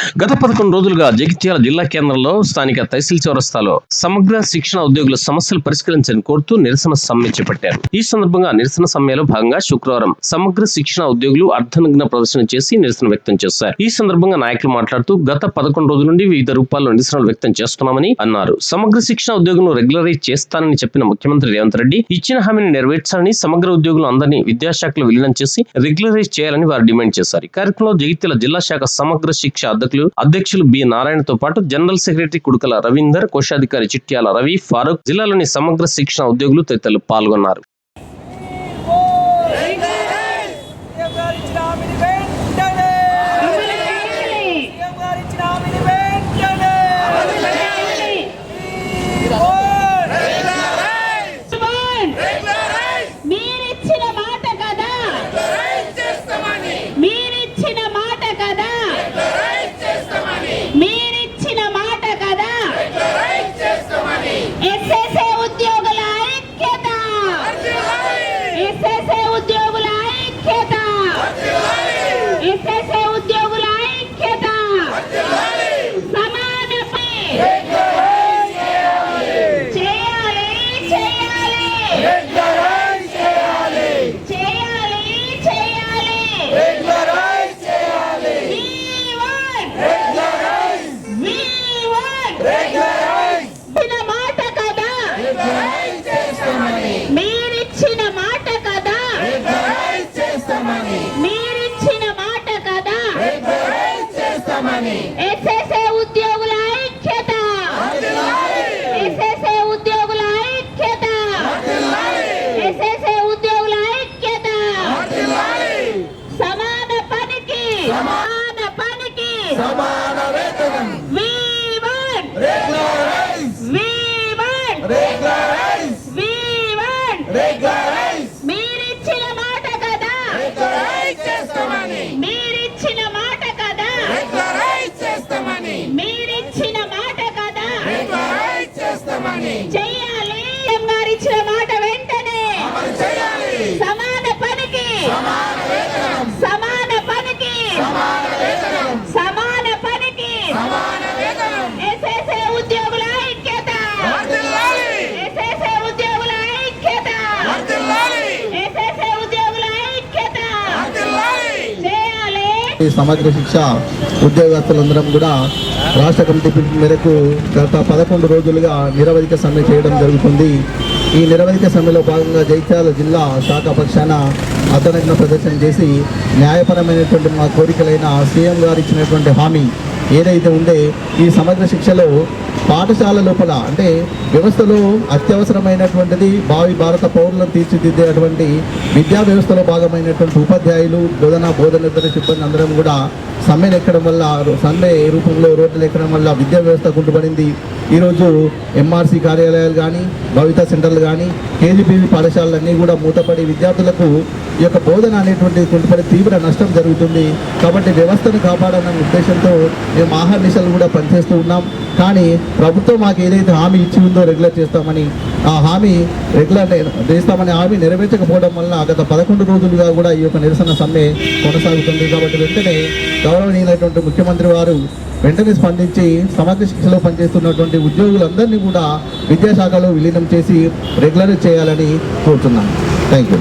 గత పదకొండు రోజులుగా జగిత్యాల జిల్లా కేంద్రంలో స్థానిక తహసీల్ చౌరస్తాలో సమగ్ర శిక్షణ ఉద్యోగుల సమస్యలు పరిష్కరించని కోరుతూ నిరసన సమ్మె చేపట్టారు. ఈ సందర్భంగా నిరసన సమ్మెలో భాగంగా శుక్రవారం సమగ్ర శిక్షణ ఉద్యోగులు అర్ధనగ్న ప్రదర్శన చేసి నిరసన వ్యక్తం చేశారు. ఈ సందర్భంగా నాయకులు మాట్లాడుతూ గత పదకొండు రోజుల నుండి వివిధ రూపాల్లో నిరసనలు వ్యక్తం చేస్తున్నామని అన్నారు. సమగ్ర శిక్షణ ఉద్యోగులను రెగ్యులరైజ్ చేస్తానని చెప్పిన ముఖ్యమంత్రి రేవంత్ రెడ్డి ఇచ్చిన హామీని నెరవేర్చాలని సమగ్ర ఉద్యోగులు అందరినీ విద్యాశాఖలో విలీనం చేసి రెగ్యులరైజ్ చేయాలని వారు డిమాండ్ చేశారు. ఈ కార్యక్రమంలో జగిత్యాల జిల్లా శాఖ సమగ్ర శిక్ష అధ్యక్ష అధ్యక్షులు అధ్యక్షులు బి. నారాయణతో పాటు జనరల్ సెక్రటరీ కుడుకల రవీందర్ కోశాధికారి చిట్యాల రవి ఫారూక్ జిల్లాలోని సమగ్ర శిక్షణ ఉద్యోగులు తదితరులు పాల్గొన్నారు సీఎం గారు ఇచ్చిన హామీని వెంటనే సీఎం గారు ఇచ్చిన హామీని వెంటనే మీరిచ్చిన మాట కదా మీరిచ్చిన మాట కదా మీరిచ్చిన మాట కదా ఎస్ఎస్ఏ ఉద్యోగుల ఐక్యత ఎస్ఎస్ఏ ఉద్యోగుల ఐక్యత ఎస్ఎస్ఏ ఉద్యోగుల ఐక్యత సమాన పే చేయాలి చేయాలి చేయాలి చేయాలి We want. We want. ఇచ్చిన మాట కదా మీరిచ్చిన మాట కదా మీరిచ్చిన మాట కదా ఎస్ఎస్ఏ ఉద్యోగుల ఐక్యత ఎస్ఎస్ఏ ఉద్యోగుల ఐక్యత ఎస్ఎస్ఏ ఉద్యోగుల ఐక్యత సమాన పనికి సమాన పనికి We want. We want. We want. మీరిచ్చిన మాట కదా మీరిచ్చిన మాట కదా మీరిచ్చిన మాట కదా చెయ్యాలి సీఎం గారు ఇచ్చిన మాట వెంటనే సమాన పనికి సమాన పనికి సమాన పనికి ఎస్ఎస్ఏ ఉద్యోగుల ఐక్యత ఎస్ఎస్ఏ ఉద్యోగుల ఐక్యత ఎస్ఎస్ఏ ఉద్యోగుల ఐక్యత చేయాలి. ఈ సమగ్ర శిక్ష ఉద్యోగస్తులందరం కూడా రాష్ట్ర కమిటీ పిలుపు మేరకు గత పదకొండు రోజులుగా నిరవధిక సమ్మె చేయడం జరుగుతుంది. ఈ నిరవధిక సమ్మెలో భాగంగా జైత్యాల జిల్లా శాఖ పక్షాన అర్ధనగ్న ప్రదర్శన చేసి న్యాయపరమైనటువంటి మా కోరికలైన సీఎం గారు ఇచ్చినటువంటి హామీ ఏదైతే ఉండే ఈ సమగ్ర శిక్షలో పాఠశాల లోపల అంటే వ్యవస్థలో అత్యవసరమైనటువంటిది భావి భారత పౌరులను తీర్చిదిద్దేటువంటి విద్యా వ్యవస్థలో భాగమైనటువంటి ఉపాధ్యాయులు బోధన బోధనేతర సిబ్బంది అందరం కూడా సమ్మెను ఎక్కడం వల్ల సమ్మె రూపంలో రోడ్లు ఎక్కడం వల్ల విద్యా వ్యవస్థ కుంటుపడింది ఈరోజు ఎంఆర్సీ కార్యాలయాలు కానీ భవిత సెంటర్లు కానీ కేజీపీవీ పాఠశాలలన్నీ కూడా మూతపడి విద్యార్థులకు ఈ యొక్క బోధన అనేటువంటి తీవ్ర నష్టం జరుగుతుంది. కాబట్టి వ్యవస్థను కాపాడాలన్న ఉద్దేశంతో మేము ఆహార నిశలు కూడా పనిచేస్తూ ఉన్నాం. కానీ ప్రభుత్వం మాకు ఏదైతే హామీ ఇచ్చి ఉందో రెగ్యులర్ చేస్తామని ఆ హామీ రెగ్యులర్ చేస్తామని హామీ నెరవేర్చకపోవడం వల్ల గత పదకొండు రోజులుగా కూడా ఈ యొక్క నిరసన సమ్మె కొనసాగుతుంది. కాబట్టి వెంటనే గౌరవనీయులైనటువంటి ముఖ్యమంత్రి వారు వెంటనే స్పందించి సమగ్ర శిక్షలో పనిచేస్తున్నటువంటి ఉద్యోగులందరినీ కూడా విద్యాశాఖలో విలీనం చేసి రెగ్యులర్ చేయాలని కోరుతున్నాను. Thank you